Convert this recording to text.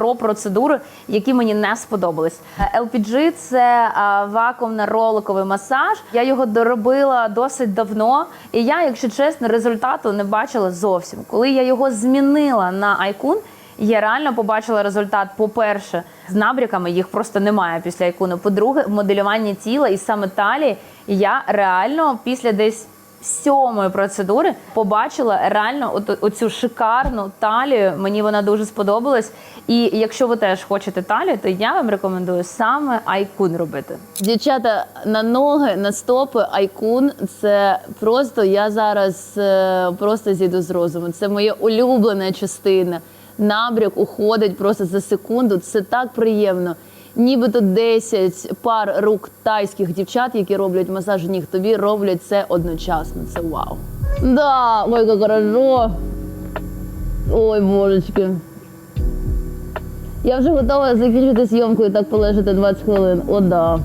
про процедури, які мені не сподобались. Е, LPG – це е, вакуумно-роликовий масаж. Я його доробила досить давно, і я, якщо чесно, результату не бачила зовсім. Коли я його змінила на Айкун, я реально побачила результат. По-перше, з набряками їх просто немає після айкуну. По-друге, в моделюванні тіла і саме талії я реально після десь сьомої процедури побачила реально от, оцю шикарну талію. Мені вона дуже сподобалась. І якщо ви теж хочете талію, то я вам рекомендую саме айкун робити. Дівчата на ноги, на стопи, айкун це просто я зараз е, просто зійду з розуму. Це моя улюблена частина. Набряк уходить просто за секунду. Це так приємно. Нібито 10 пар рук тайських дівчат, які роблять масаж ніг, тобі роблять це одночасно. Це вау. Да, ой, як хорошо. Ой, божечки. Я вже готова закінчити зйомку і так полежати 20 хвилин. О, да.